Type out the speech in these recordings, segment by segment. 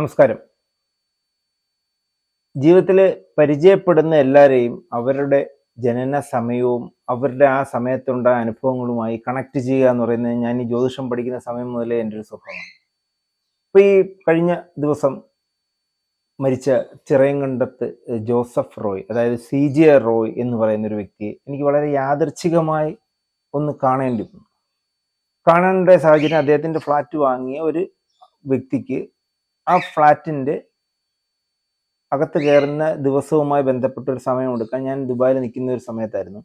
നമസ്കാരം. ജീവിതത്തിൽ പരിചയപ്പെടുന്ന എല്ലാവരെയും അവരുടെ ജനന സമയവും അവരുടെ ആ സമയത്തുണ്ടായ അനുഭവങ്ങളുമായി കണക്ട് ചെയ്യുക എന്ന് പറയുന്നത് ഞാൻ ഈ ജ്യോതിഷം പഠിക്കുന്ന സമയം മുതലേ എന്റെ ഒരു സ്വഭാവമാണ്. അപ്പോൾ ഈ കഴിഞ്ഞ ദിവസം മരിച്ച ചിറയങ്കണ്ടത്ത് ജോസഫ് റോയ് അതായത് സി ജെ റോയ് എന്ന് പറയുന്ന ഒരു വ്യക്തി എനിക്ക് വളരെ യാദർച്ഛികമായി ഒന്ന് കാണേണ്ടി വന്നു കാണേണ്ട സാഹചര്യം അദ്ദേഹത്തിന്റെ ഫ്ലാറ്റ് വാങ്ങിയ ഒരു വ്യക്തിക്ക് ആ ഫ്ലാറ്റിന്റെ അകത്ത് കയറുന്ന ദിവസവുമായി ബന്ധപ്പെട്ട ഒരു സമയം എടുക്കാൻ ഞാൻ ദുബായിൽ നിൽക്കുന്ന ഒരു സമയത്തായിരുന്നു.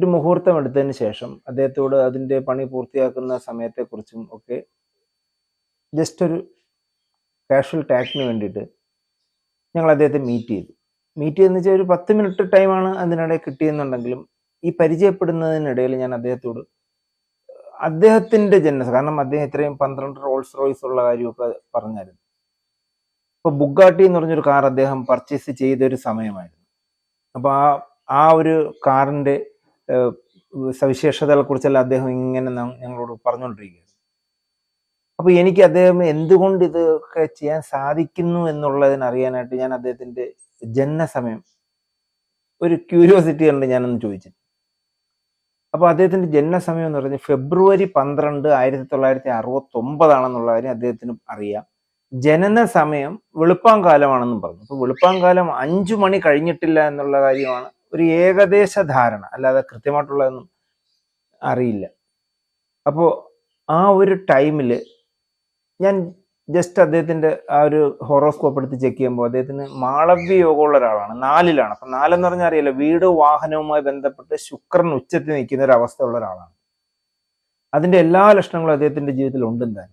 ഒരു മുഹൂർത്തം എടുത്തതിന് ശേഷം അദ്ദേഹത്തോട് അതിന്റെ പണി പൂർത്തിയാക്കുന്ന സമയത്തെക്കുറിച്ചും ഒക്കെ ജസ്റ്റ് ഒരു കാഷ്വൽ ടാക്കിന് വേണ്ടിയിട്ട് ഞങ്ങൾ അദ്ദേഹത്തെ മീറ്റ് ചെയ്തു. മീറ്റ് ചെയ്തെന്ന് വെച്ചാൽ ഒരു പത്ത് മിനിറ്റ് ടൈമാണ് അതിനിടെ കിട്ടിയെന്നുണ്ടെങ്കിലും ഈ പരിചയപ്പെടുന്നതിനിടയിൽ ഞാൻ അദ്ദേഹത്തോട് അദ്ദേഹത്തിന്റെ ജനന കാരണം അദ്ദേഹം ഇത്രയും പന്ത്രണ്ട് റോൾസ് റോയ്സ് ഉള്ള കാര്യമൊക്കെ പറഞ്ഞായിരുന്നു. ഇപ്പൊ ബുഗാട്ടി എന്ന് പറഞ്ഞൊരു കാർ അദ്ദേഹം പർച്ചേസ് ചെയ്ത ഒരു സമയമായിരുന്നു. അപ്പൊ ആ ആ ഒരു കാറിന്റെ സവിശേഷതകളെ കുറിച്ചെല്ലാം അദ്ദേഹം ഇങ്ങനെ ഞങ്ങളോട് പറഞ്ഞുകൊണ്ടിരിക്കുകയാണ് അപ്പൊ എനിക്ക് അദ്ദേഹം എന്തുകൊണ്ട് ഇതൊക്കെ ചെയ്യാൻ സാധിക്കുന്നു എന്നുള്ളതിന് അറിയാനായിട്ട് ഞാൻ അദ്ദേഹത്തിന്റെ ജനനസമയം ഒരു ക്യൂരിയോസിറ്റി ഉണ്ട് ഞാനൊന്ന് ചോദിച്ചു. അപ്പോൾ അദ്ദേഹത്തിന്റെ ജനനസമയം എന്ന് പറഞ്ഞാൽ ഫെബ്രുവരി പന്ത്രണ്ട് ആയിരത്തി തൊള്ളായിരത്തി അറുപത്തി ഒമ്പതാണെന്നുള്ള കാര്യം അദ്ദേഹത്തിന് അറിയാം. ജനന സമയം വെളുപ്പാങ്കാലമാണെന്നും പറഞ്ഞു. അപ്പോൾ വെളുപ്പാങ്കാലം അഞ്ചു മണി കഴിഞ്ഞിട്ടില്ല എന്നുള്ള കാര്യമാണ് ഒരു ഏകദേശ ധാരണ. അല്ലാതെ കൃത്യമായിട്ടുള്ളതൊന്നും അറിയില്ല. അപ്പോൾ ആ ഒരു ടൈമിൽ ഞാൻ ജസ്റ്റ് അദ്ദേഹത്തിന്റെ ആ ഒരു ഹോറോസ്കോപ്പ് എടുത്ത് ചെക്ക് ചെയ്യുമ്പോൾ അദ്ദേഹത്തിന് മാളവ്യ യോഗമുള്ള ഒരാളാണ് നാലിലാണ്. അപ്പൊ നാലെന്ന് പറഞ്ഞാൽ അറിയില്ല വീട് വാഹനവുമായി ബന്ധപ്പെട്ട് ശുക്രൻ ഉച്ചത്തിൽ നിൽക്കുന്ന ഒരു അവസ്ഥ ഉള്ള ഒരാളാണ്. അതിന്റെ എല്ലാ ലക്ഷണങ്ങളും അദ്ദേഹത്തിന്റെ ജീവിതത്തിൽ ഉണ്ടെന്ന്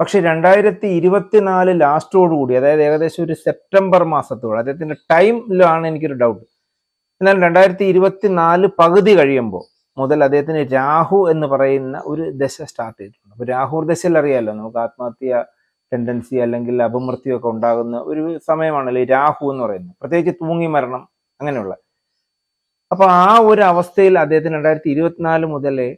പക്ഷെ രണ്ടായിരത്തി ഇരുപത്തിനാല് ലാസ്റ്റോടുകൂടി അതായത് ഏകദേശം ഒരു സെപ്റ്റംബർ മാസത്തോട് അദ്ദേഹത്തിന്റെ ടൈമിലാണ് എനിക്കൊരു ഡൗട്ട് എന്നാൽ രണ്ടായിരത്തി ഇരുപത്തിനാല് പകുതി കഴിയുമ്പോൾ മുതൽ അദ്ദേഹത്തിന് രാഹു എന്ന് പറയുന്ന ഒരു ദശ സ്റ്റാർട്ട് ചെയ്തിട്ടുണ്ട്. അപ്പോൾ രാഹു ദശയിൽ അറിയാമല്ലോ. നമുക്ക് ആത്മഹത്യ ടെൻഡൻസി അല്ലെങ്കിൽ അപമൃത്യമൊക്കെ ഉണ്ടാകുന്ന ഒരു സമയമാണല്ലേ രാഹു എന്ന് പറയുന്നത്. പ്രത്യേകിച്ച് തൂങ്ങി മരണം അങ്ങനെയുള്ള. അപ്പോൾ ആ ഒരു അവസ്ഥയിൽ അദ്ദേഹത്തിന് രണ്ടായിരത്തി ഇരുപത്തിനാല് മുതലേ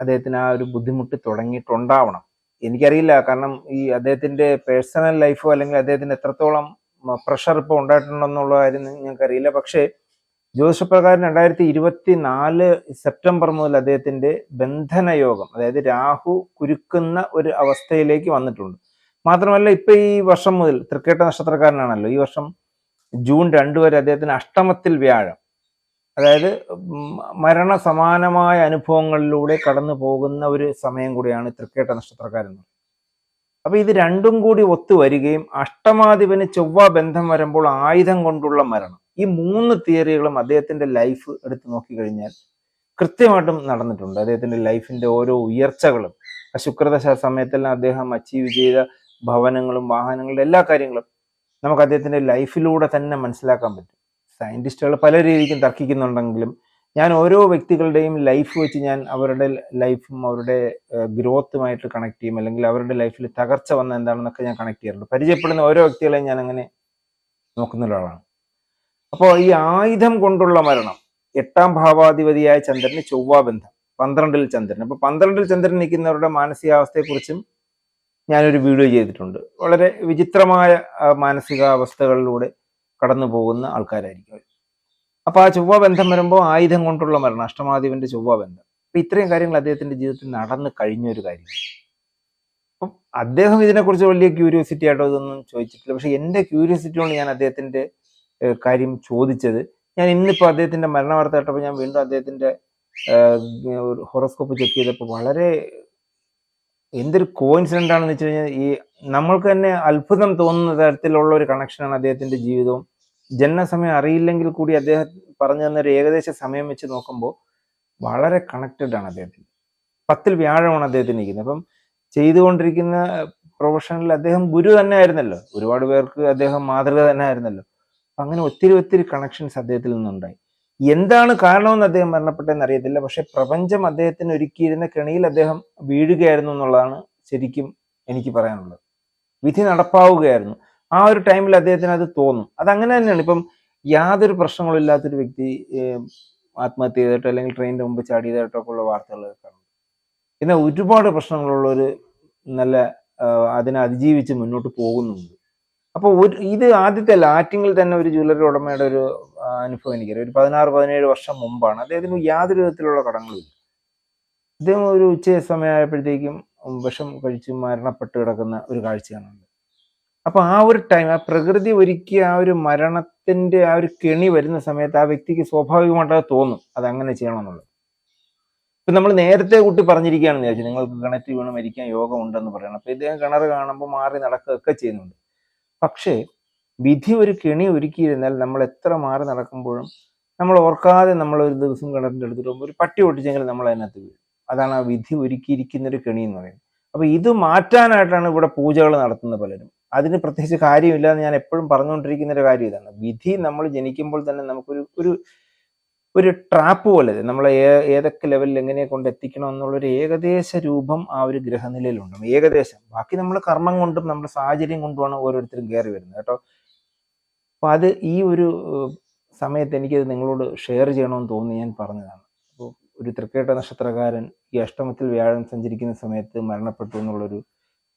അദ്ദേഹത്തിന് ആ ഒരു ബുദ്ധിമുട്ട് തുടങ്ങിയിട്ടുണ്ടാവണം. എനിക്കറിയില്ല. കാരണം ഈ അദ്ദേഹത്തിന്റെ പേഴ്സണൽ ലൈഫോ അല്ലെങ്കിൽ അദ്ദേഹത്തിന് എത്രത്തോളം പ്രഷർ ഇപ്പോൾ ഉണ്ടായിട്ടുണ്ടെന്നുള്ള കാര്യം ഞങ്ങൾക്കറിയില്ല പക്ഷേ ജ്യോതിഷപ്രകാരം രണ്ടായിരത്തി ഇരുപത്തി നാല് സെപ്റ്റംബർ മുതൽ അദ്ദേഹത്തിന്റെ ബന്ധനയോഗം അതായത് രാഹു കുരുക്കുന്ന ഒരു അവസ്ഥയിലേക്ക് വന്നിട്ടുണ്ട്. മാത്രമല്ല ഇപ്പൊ ഈ വർഷം മുതൽ തൃക്കേട്ട നക്ഷത്രക്കാരനാണല്ലോ. ഈ വർഷം ജൂൺ രണ്ട് വരെ അദ്ദേഹത്തിന് അഷ്ടമത്തിൽ വ്യാഴം. അതായത് മരണ മരണസമാനമായ അനുഭവങ്ങളിലൂടെ കടന്നു പോകുന്ന ഒരു സമയം കൂടിയാണ് തൃക്കേട്ട നക്ഷത്രക്കാരൻ അപ്പൊ ഇത് രണ്ടും കൂടി ഒത്തുവരികയും അഷ്ടമാധിപന് ചൊവ്വ ബന്ധം വരുമ്പോൾ ആയുധം കൊണ്ടുള്ള മരണം. ഈ മൂന്ന് തിയറികളും അദ്ദേഹത്തിന്റെ ലൈഫ് എടുത്തു നോക്കിക്കഴിഞ്ഞാൽ കൃത്യമായിട്ടും നടന്നിട്ടുണ്ട്. അദ്ദേഹത്തിന്റെ ലൈഫിന്റെ ഓരോ ഉയർച്ചകളും ശുക്രദശ സമയത്തെല്ലാം അദ്ദേഹം അച്ചീവ് ചെയ്ത ഭവനങ്ങളും വാഹനങ്ങളും എല്ലാ കാര്യങ്ങളും നമുക്ക് അദ്ദേഹത്തിന്റെ ലൈഫിലൂടെ തന്നെ മനസ്സിലാക്കാൻ പറ്റും. സയന്റിസ്റ്റുകൾ പല രീതിക്കും തർക്കിക്കുന്നുണ്ടെങ്കിലും ഞാൻ ഓരോ വ്യക്തികളുടെയും ലൈഫ് വെച്ച് ഞാൻ അവരുടെ ലൈഫും അവരുടെ ഗ്രോത്തുമായിട്ട് കണക്ട് ചെയ്യും. അല്ലെങ്കിൽ അവരുടെ ലൈഫിൽ തകർച്ച വന്ന എന്താണെന്നൊക്കെ ഞാൻ കണക്ട് ചെയ്യാറുണ്ട്. പരിചയപ്പെടുന്ന ഓരോ വ്യക്തികളെയും ഞാൻ അങ്ങനെ നോക്കുന്ന ഒരാളാണ്. അപ്പോൾ ഈ ആയുധം കൊണ്ടുള്ള മരണം എട്ടാം ഭാവാധിപതിയായ ചന്ദ്രന് ചൊവ്വ ബന്ധം പന്ത്രണ്ടിൽ ചന്ദ്രൻ. അപ്പൊ പന്ത്രണ്ടിൽ ചന്ദ്രൻ നിൽക്കുന്നവരുടെ മാനസികാവസ്ഥയെക്കുറിച്ചും ഞാനൊരു വീഡിയോ ചെയ്തിട്ടുണ്ട്. വളരെ വിചിത്രമായ മാനസികാവസ്ഥകളിലൂടെ കടന്നു പോകുന്ന ആൾക്കാരായിരിക്കും അപ്പോൾ അപ്പൊ ആ ചൊവ്വ ബന്ധം വരുമ്പോൾ ആയുധം കൊണ്ടുള്ള മരണം അഷ്ടമാധിപന്റെ ചൊവ്വ ബന്ധം. അപ്പൊ ഇത്രയും കാര്യങ്ങൾ അദ്ദേഹത്തിന്റെ ജീവിതത്തിൽ നടന്നു കഴിഞ്ഞ ഒരു കാര്യം അപ്പം അദ്ദേഹം ഇതിനെക്കുറിച്ച് വലിയ ക്യൂരിയോസിറ്റി ആയിട്ടോ ഇതൊന്നും ചോദിച്ചിട്ടില്ല. പക്ഷെ എന്റെ ക്യൂരിയോസിറ്റി കൊണ്ട് ഞാൻ അദ്ദേഹത്തിന്റെ കാര്യം ചോദിച്ചത്. ഞാൻ ഇന്നിപ്പോൾ അദ്ദേഹത്തിന്റെ മരണ വാർത്ത കേട്ടപ്പോൾ ഞാൻ വീണ്ടും അദ്ദേഹത്തിന്റെ ഹൊറോസ്കോപ്പ് ചെക്ക് ചെയ്തപ്പോൾ വളരെ എന്തൊരു കോയിൻസിഡന്റ് ആണെന്ന് വെച്ച് കഴിഞ്ഞാൽ ഈ നമ്മൾക്ക് തന്നെ അത്ഭുതം തോന്നുന്ന തരത്തിലുള്ള ഒരു കണക്ഷനാണ് അദ്ദേഹത്തിന്റെ ജീവിതവും. ജനനസമയം അറിയില്ലെങ്കിൽ കൂടി അദ്ദേഹം പറഞ്ഞു തന്ന ഒരു ഏകദേശ സമയം വെച്ച് നോക്കുമ്പോൾ വളരെ കണക്റ്റഡ് ആണ് അദ്ദേഹത്തിന്. പത്തിൽ വ്യാഴമാണ് അദ്ദേഹത്തിന് ഇരിക്കുന്നത്. അപ്പം ചെയ്തുകൊണ്ടിരിക്കുന്ന പ്രൊഫഷനിൽ അദ്ദേഹം ഗുരു തന്നെ ആയിരുന്നല്ലോ. ഒരുപാട് പേർക്ക് അദ്ദേഹം മാതൃക തന്നെ ആയിരുന്നല്ലോ. അപ്പൊ അങ്ങനെ ഒത്തിരി ഒത്തിരി കണക്ഷൻസ് അദ്ദേഹത്തിൽ നിന്നുണ്ടായി. എന്താണ് കാരണമെന്ന് അദ്ദേഹം മരണപ്പെട്ടതെന്ന് അറിയത്തില്ല. പക്ഷെ പ്രപഞ്ചം അദ്ദേഹത്തിന് ഒരുക്കിയിരുന്ന കെണിയിൽ അദ്ദേഹം വീഴുകയായിരുന്നു എന്നുള്ളതാണ് ശരിക്കും എനിക്ക് പറയാനുള്ളത്. വിധി നടപ്പാവുകയായിരുന്നു. ആ ഒരു ടൈമിൽ അദ്ദേഹത്തിന് അത് തോന്നും. അതങ്ങനെ തന്നെയാണ്. ഇപ്പം യാതൊരു പ്രശ്നങ്ങളും ഇല്ലാത്തൊരു വ്യക്തി ആത്മഹത്യ ചെയ്തിട്ടോ അല്ലെങ്കിൽ ട്രെയിനിന്റെ മുമ്പ് ചാടിയതായിട്ടോ ഒക്കെ ഉള്ള വാർത്തകൾ കേൾക്കാറുണ്ട്. എന്നാൽ ഒരുപാട് പ്രശ്നങ്ങളുള്ള ഒരു നല്ല അതിനെ അതിജീവിച്ച് മുന്നോട്ട് പോകുന്നുണ്ട്. അപ്പോൾ ഒരു ഇത് ആദ്യത്തെ ലാറ്റിങ്ങിൽ തന്നെ ഒരു ജ്വല്ലറി ഉടമയുടെ ഒരു അനുഭവം എനിക്കറിയാം. ഒരു പതിനാറ് പതിനേഴ് വർഷം മുമ്പാണ്. അദ്ദേഹത്തിന് യാതൊരു വിധത്തിലുള്ള കടങ്ങളില്ല അദ്ദേഹം ഒരു ഉച്ച സമയമായപ്പോഴത്തേക്കും വിഷം കഴിച്ച് മരണപ്പെട്ട് കിടക്കുന്ന ഒരു കാഴ്ചയാണ് അപ്പോൾ അപ്പൊ ആ ഒരു ടൈം ആ പ്രകൃതി ഒരുക്കിയ ആ ഒരു മരണത്തിന്റെ ആ ഒരു കെണി വരുന്ന സമയത്ത് ആ വ്യക്തിക്ക് സ്വാഭാവികമായിട്ട് അത് തോന്നും അത് അങ്ങനെ ചെയ്യണമെന്നുള്ളത്. ഇപ്പൊ നമ്മൾ നേരത്തെ കുട്ടി പറഞ്ഞിരിക്കുകയാണെന്ന് വിചാരിച്ചു നിങ്ങൾക്ക് കിണറ്റ് വീണ് മരിക്കാൻ യോഗം ഉണ്ടെന്ന് പറയണം. അപ്പൊ ഇദ്ദേഹം കിണർ കാണുമ്പോൾ മാറി നടക്കുകയൊക്കെ ചെയ്യുന്നുണ്ട്. പക്ഷേ വിധി ഒരു കെണി ഒരുക്കിയിരുന്നാൽ നമ്മൾ എത്ര മാറി നടക്കുമ്പോഴും നമ്മൾ ഓർക്കാതെ നമ്മൾ ഒരു ദിവസം അടുത്തിട്ട് പോകുമ്പോൾ ഒരു പട്ടി ഒട്ടിച്ചെങ്കിലും നമ്മൾ അതിനകത്ത് വീഴും. അതാണ് ആ വിധി ഒരുക്കിയിരിക്കുന്ന ഒരു കെണി എന്ന് പറയുന്നത്. അപ്പൊ ഇത് മാറ്റാനായിട്ടാണ് ഇവിടെ പൂജകൾ നടത്തുന്ന പലരും. അതിന് പ്രത്യേകിച്ച് കാര്യമില്ല എന്ന് ഞാൻ എപ്പോഴും പറഞ്ഞുകൊണ്ടിരിക്കുന്ന ഒരു കാര്യം ഇതാണ്. വിധി നമ്മൾ ജനിക്കുമ്പോൾ തന്നെ നമുക്കൊരു ഒരു ഒരു ട്രാപ്പ് പോലെ നമ്മളെ ഏ- ഏതൊക്കെ ലെവലിൽ എങ്ങനെ കൊണ്ട് എത്തിക്കണം എന്നുള്ളൊരു ഏകദേശ രൂപം ആ ഒരു ഗ്രഹനിലയിലുണ്ട്. ഏകദേശം. ബാക്കി നമ്മൾ കർമ്മം കൊണ്ടും നമ്മുടെ സാഹചര്യം കൊണ്ടുമാണ് ഓരോരുത്തരും കയറി വരുന്നത് കേട്ടോ. അപ്പൊ അത് ഈ ഒരു സമയത്ത് എനിക്കത് നിങ്ങളോട് ഷെയർ ചെയ്യണമെന്ന് തോന്നി ഞാൻ പറഞ്ഞതാണ്. അപ്പോൾ ഒരു തൃക്കേട്ട നക്ഷത്രകാരൻ ഈ അഷ്ടമത്തിൽ വ്യാഴം സഞ്ചരിക്കുന്ന സമയത്ത് മരണപ്പെട്ടു എന്നുള്ളൊരു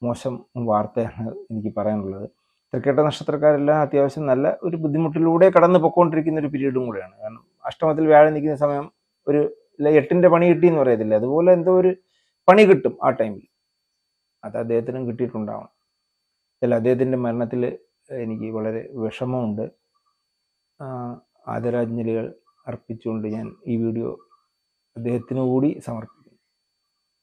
മോശം വാർത്തയാണ് എനിക്ക് പറയാനുള്ളത്. തൃക്കേട്ട നക്ഷത്രക്കാരെല്ലാം അത്യാവശ്യം നല്ല ഒരു ബുദ്ധിമുട്ടിലൂടെ കടന്നു പൊക്കോണ്ടിരിക്കുന്ന ഒരു പീരീഡും കൂടെയാണ്. അഷ്ടമത്തിൽ വ്യാഴം നിൽക്കുന്ന സമയം ഒരു എട്ടിന്റെ പണി കിട്ടി എന്ന് പറയത്തില്ല. അതുപോലെ എന്തോ ഒരു പണി കിട്ടും ആ ടൈമിൽ അത് അദ്ദേഹത്തിനും കിട്ടിയിട്ടുണ്ടാവണം. അല്ല അദ്ദേഹത്തിന്റെ മരണത്തിൽ എനിക്ക് വളരെ വിഷമമുണ്ട്. ആദരാജ്ഞലികൾ അർപ്പിച്ചുകൊണ്ട് ഞാൻ ഈ വീഡിയോ അദ്ദേഹത്തിനു കൂടി സമർപ്പിക്കും